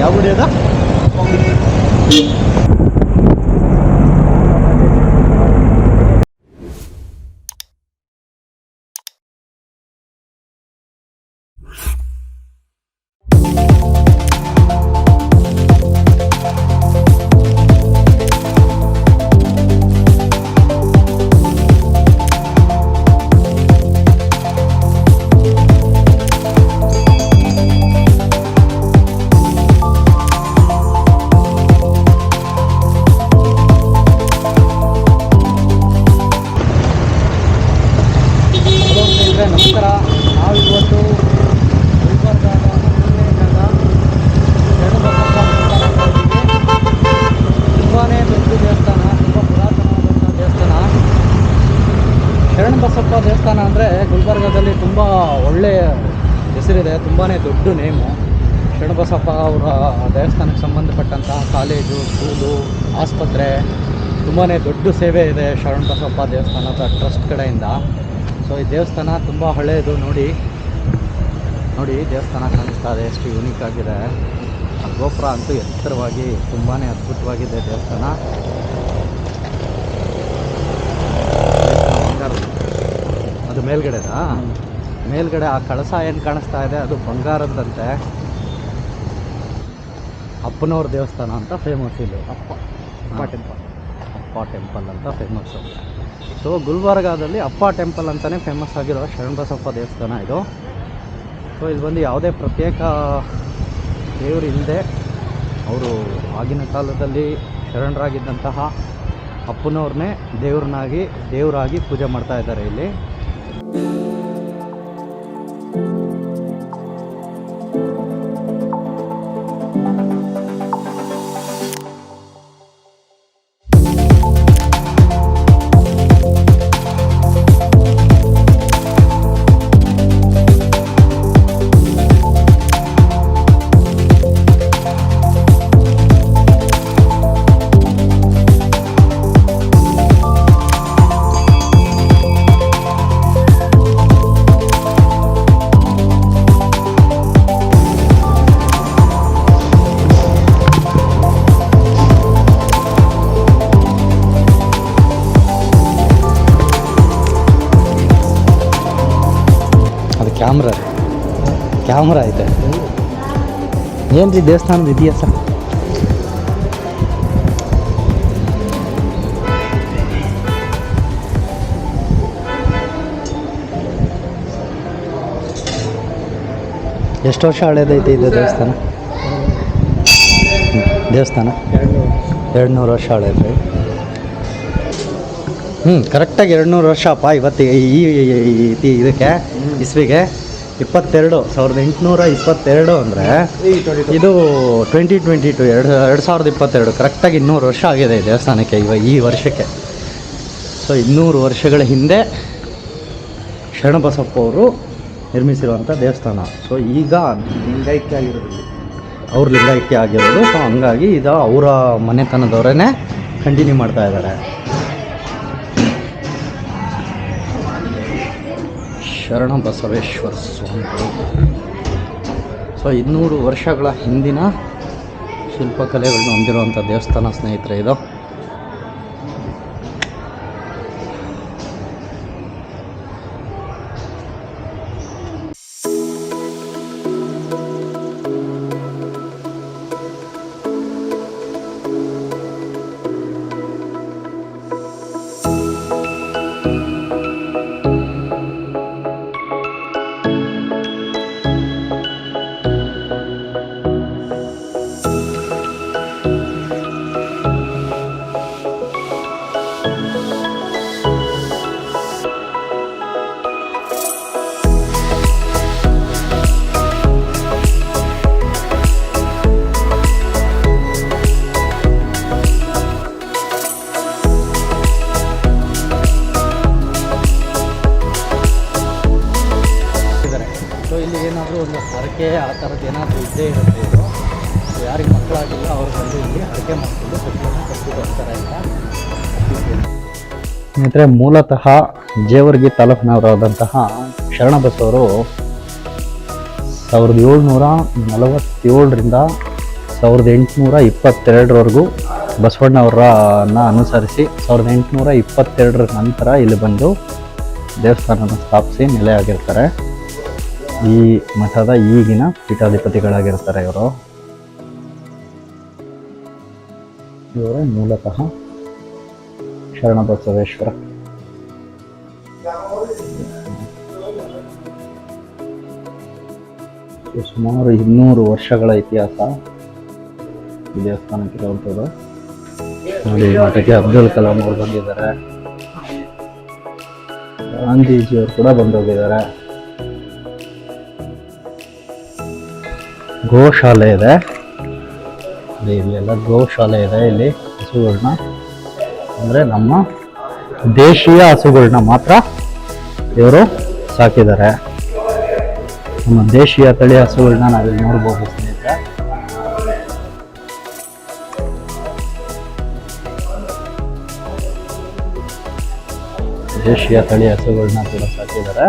ಯಾವ ಗುಡಿ ಅದ? ಶರಣಬಸಪ್ಪ ದೇವಸ್ಥಾನ ಅಂದರೆ ಗುಲ್ಬರ್ಗಾದಲ್ಲಿ ತುಂಬ ಒಳ್ಳೆಯ ಹೆಸರಿದೆ ತುಂಬಾ ದೊಡ್ಡ ನೇಮು ಶರಣಬಸಪ್ಪ ಅವರ ದೇವಸ್ಥಾನಕ್ಕೆ ಸಂಬಂಧಪಟ್ಟಂತಹ ಕಾಲೇಜು ಸ್ಕೂಲು ಆಸ್ಪತ್ರೆ ತುಂಬಾ ದೊಡ್ಡ ಸೇವೆ ಇದೆ ಶರಣಬಸಪ್ಪ ದೇವಸ್ಥಾನದ ಟ್ರಸ್ಟ್ ಕಡೆಯಿಂದ. ಸೊ ಈ ದೇವಸ್ಥಾನ ತುಂಬ ಹಳೆಯದು ನೋಡಿ. ನೋಡಿ ದೇವಸ್ಥಾನ ಕಾಣಿಸ್ತಾ ಇದೆ, ಎಷ್ಟು ಯೂನಿಕ್ ಆಗಿದೆ. ಗೋಪುರ ಅಂತೂ ಎತ್ತರವಾಗಿ ತುಂಬಾ ಅದ್ಭುತವಾಗಿದೆ ದೇವಸ್ಥಾನ. ಅದು ಮೇಲ್ಗಡೆನಾ ಮೇಲ್ಗಡೆ ಆ ಕಳಸ ಏನು ಕಾಣಿಸ್ತಾ ಇದೆ? ಅದು ಬಂಗಾರದಂತೆ ಅಪ್ಪನವ್ರ ದೇವಸ್ಥಾನ ಅಂತ ಫೇಮಸ್ ಇದು ಅಪ್ಪ. ಅಪ್ಪ ಟೆಂಪಲ್ ಅಪ್ಪ ಟೆಂಪಲ್ ಅಂತ ಫೇಮಸ್ಸು ಸೊ ಗುಲ್ಬರ್ಗಾದಲ್ಲಿ ಅಪ್ಪ ಟೆಂಪಲ್ ಅಂತಲೇ ಫೇಮಸ್ ಆಗಿರೋ ಶರಣಬಸಪ್ಪ ದೇವಸ್ಥಾನ ಇದು. ಸೊ ಇಲ್ಲಿ ಬಂದು ಯಾವುದೇ ಪ್ರತ್ಯೇಕ ದೇವರು ಇಲ್ಲದೆ ಅವರು ಆಗಿನ ಕಾಲದಲ್ಲಿ ಶರಣರಾಗಿದ್ದಂತಹ ಅಪ್ಪನವ್ರನ್ನೇ ದೇವ್ರನ್ನಾಗಿ ದೇವರಾಗಿ ಪೂಜೆ ಮಾಡ್ತಾ ಇದ್ದಾರೆ ಇಲ್ಲಿ. ಅದು ಕ್ಯಾಮ್ರಾ ಕ್ಯಾಮ್ರಾ ಐತೆ ಏನು ರೀ ದೇವಸ್ಥಾನದ ಇತಿಹಾಸ ಎಷ್ಟು ವರ್ಷ ಹಳೇದೈತೆ ಇದು ದೇವಸ್ಥಾನ. ದೇವಸ್ಥಾನ. ಎರಡು ನೂರು ವರ್ಷ ಹಳೇದ್ರಿ ಹ್ಞೂ ಕರೆಕ್ಟಾಗಿ ಎರಡು ನೂರು ವರ್ಷ ಅಪ್ಪ ಈ- ಈ- ಇದಕ್ಕೆ, ಇಸ್ವಿಗೆ. ಇಪ್ಪತ್ತೆರಡು, ಸಾವಿರದ ಎಂಟುನೂರ ಇಪ್ಪತ್ತೆರಡು ಅಂದರೆ ಇದು ಟ್ವೆಂಟಿ ಟ್ವೆಂಟಿ ಟು ಎರಡು ಎರಡು ಸಾವಿರದ ಇಪ್ಪತ್ತೆರಡು ಕರೆಕ್ಟಾಗಿ ಇನ್ನೂರು ವರ್ಷ ಆಗಿದೆ ಈ ದೇವಸ್ಥಾನಕ್ಕೆ ಇವ, ಈ ವರ್ಷಕ್ಕೆ. ಸೊ ಇನ್ನೂರು ವರ್ಷಗಳ ಹಿಂದೆ ಶರಣಬಸಪ್ಪ ಅವರು ನಿರ್ಮಿಸಿರುವಂಥ ದೇವಸ್ಥಾನ. ಸೊ ಈಗ ಲಿಂಗೈಕ್ಯ ಆಗಿರೋದು ಅವ್ರ ಲಿಂಗೈಕ್ಯ ಆಗಿರೋದು. ಸೊ ಹಂಗಾಗಿ ಇದು ಅವರ ಮನೆತನದವರೇ ಕಂಟಿನ್ಯೂ ಮಾಡ್ತಾ ಇದ್ದಾರೆ. ಶರಣ ಬಸವೇಶ್ವರ ಸ್ವಾಮಿಗಳು ಸೊ ಇನ್ನೂರು ವರ್ಷಗಳ ಹಿಂದಿನ ಶಿಲ್ಪಕಲೆಗಳನ್ನ ಹೊಂದಿರುವಂಥ ದೇವಸ್ಥಾನ ಸ್ನೇಹಿತರೆ ಇದು. ಏನಾದರೂ ಒಂದು ಹರಕೆ, ಆ ಥರದ್ದು ಏನಾದರೂ ಇದ್ದೇ ಇರುತ್ತೆ ಇದು ಯಾರಿಗೆ ಮಕ್ಕಳಾಗಿಲ್ಲ, ಅವ್ರು ಬಂದು ಇಲ್ಲಿ ಹರಕೆ ಮಾಡಿಕೊಂಡು ಕಟ್ಟನ್ನು ಕಟ್ಟಿ ಬರ್ತಾರೆ ಅಂತ ಸ್ನೇಹಿತರೆ, ಮೂಲತಃ ಜೇವರ್ಗಿ ತಾಲೂಕಿನವರಾದಂತಹ ಶರಣಬಸವರು ಸಾವಿರದ ಏಳ್ನೂರ ನಲವತ್ತೇಳರಿಂದ ಸಾವಿರದ ಎಂಟುನೂರ ಇಪ್ಪತ್ತೆರಡರವರೆಗೂ ಬಸವಣ್ಣವರನ್ನ ಅನುಸರಿಸಿ ಸಾವಿರದ ಎಂಟುನೂರ ಇಪ್ಪತ್ತೆರಡರ ನಂತರ ಇಲ್ಲಿ ಬಂದು ದೇವಸ್ಥಾನವನ್ನು ಸ್ಥಾಪಿಸಿ ನೆಲೆಯಾಗಿರ್ತಾರೆ ಈ ಮಠದ ಈಗಿನ ಪೀಠಾಧಿಪತಿಗಳಾಗಿರ್ತಾರೆ ಇವರು. ಇವರು ಮೂಲತಃ ಶರಣಬಸವೇಶ್ವರ. ಸುಮಾರು ಇನ್ನೂರು ವರ್ಷಗಳ ಇತಿಹಾಸ ಈ ದೇವಸ್ಥಾನಕ್ಕಿರುವಂಥದ್ದು. ನೋಡಿ ಮಠಕ್ಕೆ ಅಬ್ದುಲ್ ಕಲಾಂ ಅವರು ಬಂದಿದ್ದಾರೆ. ಗಾಂಧೀಜಿಯವರು ಕೂಡ ಬಂದೋಗಿದ್ದಾರೆ. ಗೋಶಾಲೆ ಇದೆ. ಇಲ್ಲಿ ಇಲ್ಲೆಲ್ಲ ಗೋಶಾಲೆ ಇದೆ ಇಲ್ಲಿ ಹಸುಗಳನ್ನ ಅಂದರೆ ನಮ್ಮ ದೇಶೀಯ ಹಸುಗಳನ್ನ ಮಾತ್ರ ಇವರು ಸಾಕಿದ್ದಾರೆ. ನಮ್ಮ ದೇಶೀಯ ತಳಿ ಹಸುಗಳನ್ನ ನಾವಿಲ್ಲಿ ನೋಡ್ಬೋದು ಸ್ನೇಹಿತರೆ. ದೇಶೀಯ ತಳಿ ಹಸುಗಳನ್ನ ಕೂಡ ಸಾಕಿದ್ದಾರೆ.